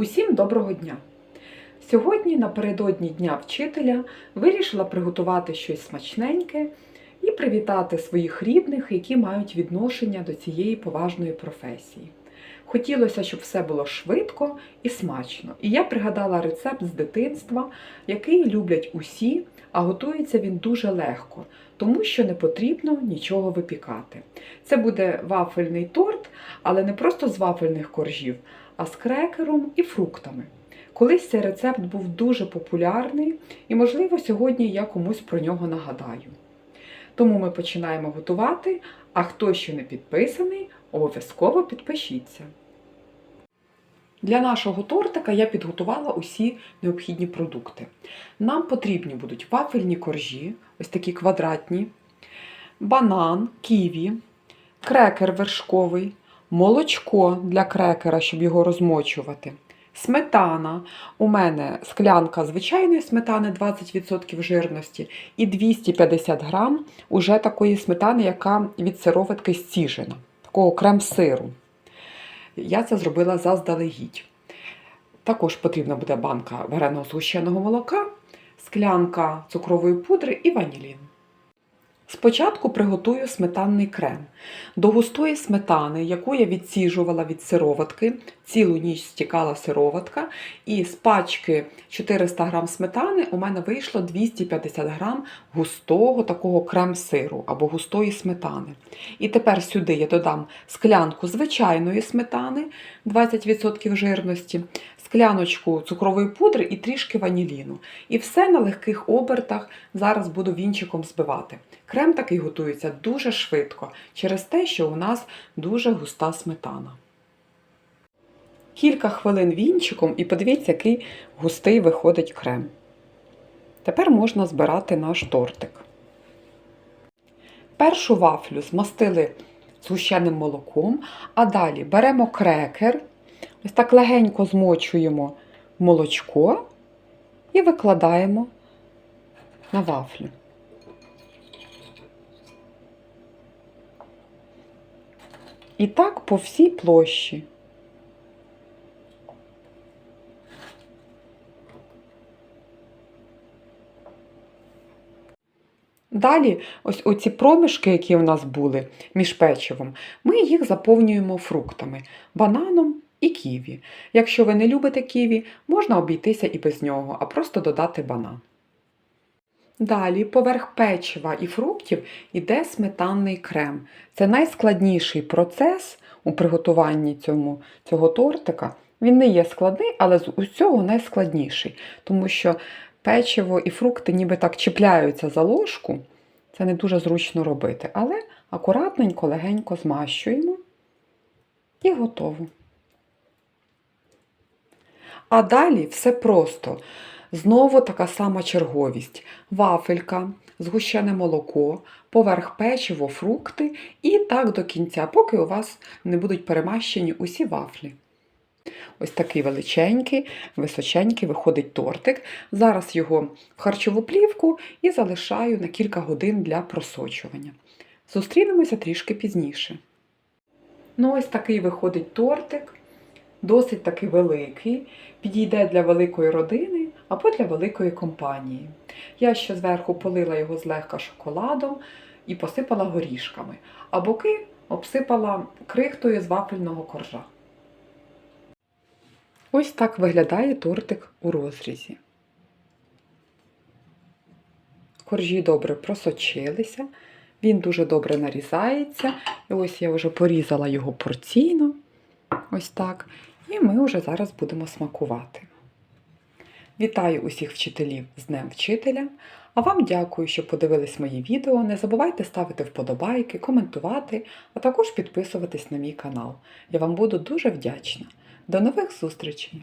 Усім доброго дня! Сьогодні, напередодні Дня вчителя, вирішила приготувати щось смачненьке і привітати своїх рідних, які мають відношення до цієї поважної професії. Хотілося, щоб все було швидко і смачно. І я пригадала рецепт з дитинства, який люблять усі, а готується він дуже легко, тому що не потрібно нічого випікати. Це буде вафельний торт, але не просто з вафельних коржів, а з крекером і фруктами. Колись цей рецепт був дуже популярний, і, можливо, сьогодні я комусь про нього нагадаю. Тому ми починаємо готувати, а хто ще не підписаний, обов'язково підпишіться. Для нашого тортика я підготувала усі необхідні продукти. Нам потрібні будуть вафельні коржі, ось такі квадратні, банан, ківі, крекер вершковий, молочко для крекера, щоб його розмочувати. Сметана. У мене склянка звичайної сметани 20% жирності і 250 грам уже такої сметани, яка від сироватки зціжена, такого крем-сиру. Я це зробила заздалегідь. Також потрібна буде банка вареного згущеного молока, склянка цукрової пудри і ванілін. Спочатку приготую сметанний крем. До густої сметани, яку я відсіжувала від сироватки, цілу ніч стікала сироватка, і з пачки 400 г сметани у мене вийшло 250 г густого такого крем-сиру або густої сметани. І тепер сюди я додам склянку звичайної сметани 20% жирності, скляночку цукрової пудри і трішки ваніліну. І все на легких обертах зараз буду вінчиком збивати. Крем такий готується дуже швидко, через те, що у нас дуже густа сметана. Кілька хвилин вінчиком і подивіться, який густий виходить крем. Тепер можна збирати наш тортик. Першу вафлю змастили згущеним молоком, а далі беремо крекер, ось так легенько змочуємо молочко і викладаємо на вафлю. І так по всій площі. Далі, ось оці проміжки, які у нас були між печивом, ми їх заповнюємо фруктами, бананом і ківі. Якщо ви не любите ківі, можна обійтися і без нього, а просто додати банан. Далі, поверх печива і фруктів йде сметанний крем. Це найскладніший процес у приготуванні цьому, цього тортика. Він не є складний, але з усього найскладніший, тому що печиво і фрукти ніби так чіпляються за ложку. Це не дуже зручно робити, але акуратненько, легенько змащуємо і готово. А далі все просто. Знову така сама черговість: вафелька, згущене молоко, поверх печиво, фрукти і так до кінця, поки у вас не будуть перемащені усі вафлі. Ось такий величенький, височенький виходить тортик. Зараз його в харчову плівку і залишаю на кілька годин для просочування. Зустрінемося трішки пізніше. Ну, ось такий виходить тортик, досить таки великий, підійде для великої родини або для великої компанії. Я ще зверху полила його злегка шоколадом і посипала горішками, а боки обсипала крихтою з вафельного коржа. Ось так виглядає тортик у розрізі. Коржі добре просочилися, він дуже добре нарізається. І ось я вже порізала його порційно. Ось так. І ми вже зараз будемо смакувати. Вітаю усіх вчителів з Днем Вчителя! А вам дякую, що подивились мої відео. Не забувайте ставити вподобайки, коментувати, а також підписуватись на мій канал. Я вам буду дуже вдячна. До нових зустрічей!